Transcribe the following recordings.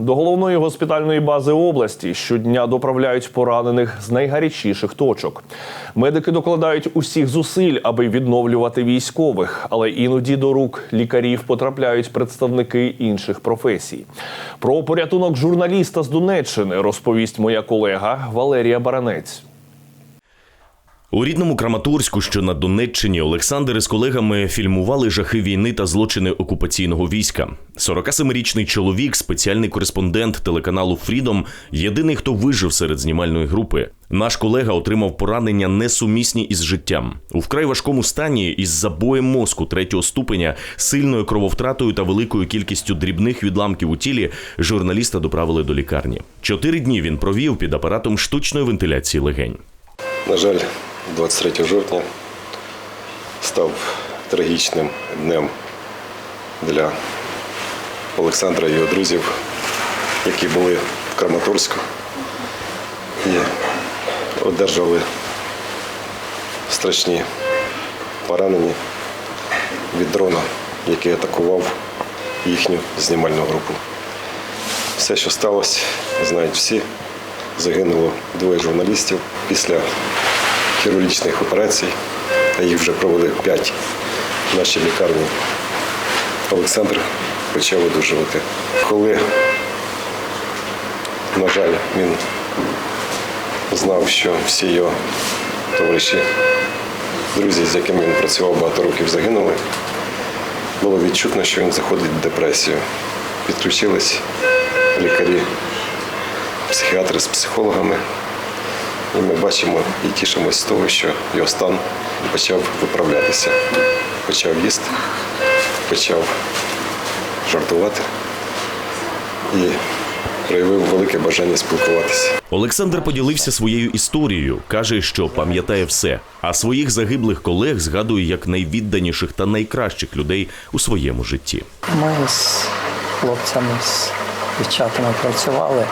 До головної госпітальної бази області щодня доправляють поранених з найгарячіших точок. Медики докладають усіх зусиль, аби відновлювати військових, але іноді до рук лікарів потрапляють представники інших професій. Про порятунок журналіста з Донеччини розповість моя колега Валерія Баранець. У рідному Краматорську, що на Донеччині, Олександр із колегами фільмували жахи війни та злочини окупаційного війська. 47-річний чоловік, спеціальний кореспондент телеканалу Фрідом, єдиний, хто вижив серед знімальної групи. Наш колега отримав поранення несумісні із життям у вкрай важкому стані із забоєм мозку третього ступеня, сильною крововтратою та великою кількістю дрібних відламків у тілі. Журналіста доправили до лікарні. Чотири дні він провів під апаратом штучної вентиляції легень. На жаль, 23 жовтня став трагічним днем для Олександра і його друзів, які були в Краматорську і одержали страшні поранення від дрона, який атакував їхню знімальну групу. Все, що сталося, знають всі. Загинуло двоє журналістів після хірургічних операцій, їх вже провели п'ять в нашій лікарні. Олександр почав одужувати. Коли, на жаль, він знав, що всі його товариші, друзі, з якими він працював багато років, загинули, було відчутно, що він заходить в депресію. Підключились лікарі психіатри з психологами. І ми бачимо і тішимося з того, що його стан почав виправлятися. Почав їсти, почав жартувати і проявив велике бажання спілкуватися. Олександр поділився своєю історією, каже, що пам'ятає все, а своїх загиблих колег згадує як найвідданіших та найкращих людей у своєму житті. Ми з хлопцями, з дівчатами працювали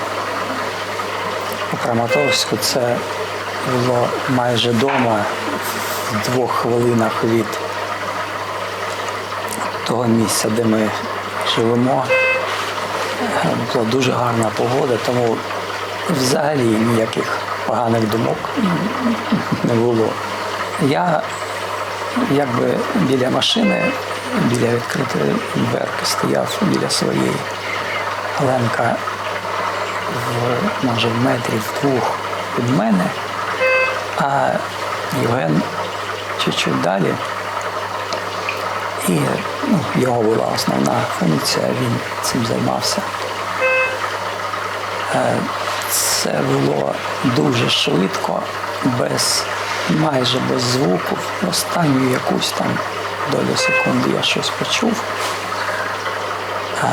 у Краматорську. Це було майже вдома в двох хвилинах від того місця, де ми живемо. Е, Була дуже гарна погода, тому взагалі ніяких поганих думок не було. Я якби біля машини, біля відкритої дверки стояв біля своєї. Ленка в може в метрів двох від мене, а Євген чуть-чуть далі. І ну, його була основна функція, він цим займався. Е, Це було дуже швидко, без, майже без звуку. Останню якусь там долю секунди я щось почув е,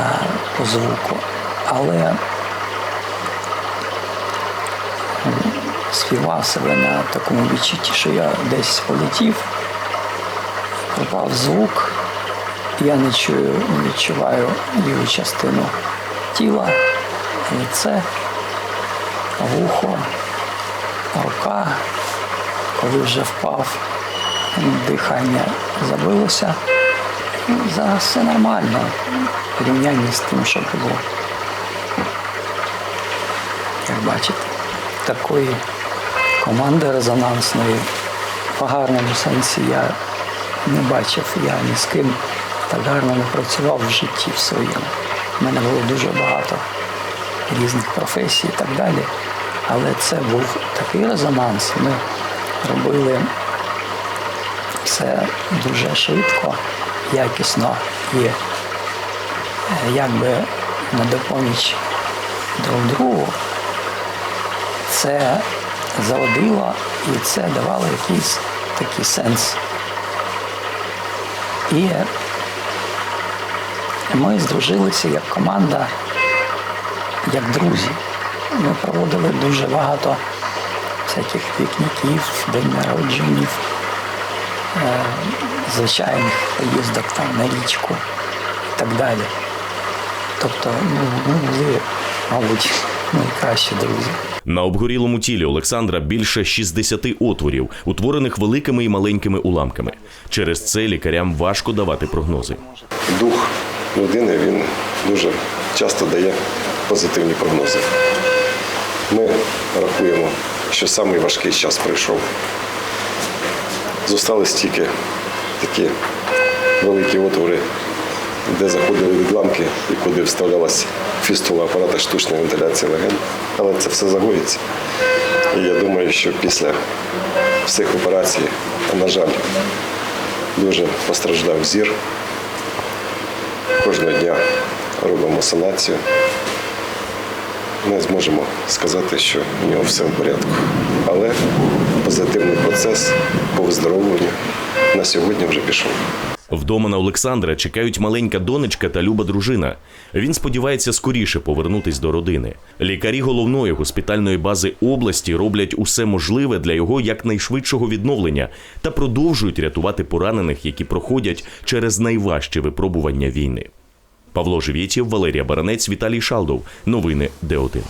по звуку, але співав себе на такому відчутті, що я десь полетів, пропав звук, я не чую, не відчуваю ліву частину тіла, лице, вухо, рука. Коли вже впав, дихання забилося. Ну, Зараз все нормально в порівнянні з тим, що було. Як бачите, такої команди резонансної в гарному сенсі я не бачив. Я ні з ким так гарно не працював в житті в своєму. У мене було дуже багато різних професій і так далі. Але це був такий резонанс. Ми робили все дуже швидко, якісно і е, якби на допоміч друг другу. Це заводило і це давало якийсь такий сенс. І ми здружилися як команда, як друзі. Ми проводили дуже багато всяких пікніків, день народженів, е, звичайних поїздок там на річку і так далі. Тобто ну, ми були, мабуть, найкращі друзі. На обгорілому тілі Олександра більше 60 отворів, утворених великими і маленькими уламками. Через це лікарям важко давати прогнози. Дух людини він дуже часто дає позитивні прогнози. Ми рахуємо, що самий важкий час пройшов. Зостались тільки такі великі отвори, де заходили відламки і куди вставлялась фістула апарата штучної вентиляції легень. Але це все загоїться. І я думаю, що після всіх операцій, на жаль, дуже постраждав зір. Кожного дня робимо санацію. Ми зможемо сказати, що у нього все в порядку. Але позитивний процес по виздоровленню на сьогодні вже пішов. Вдома на Олександра чекають маленька донечка та люба дружина. Він сподівається скоріше повернутись до родини. Лікарі головної госпітальної бази області роблять усе можливе для його якнайшвидшого відновлення та продовжують рятувати поранених, які проходять через найважчі випробування війни. Павло Живєтєв, Валерія Баранець, Віталій Шалдов. Новини Д1.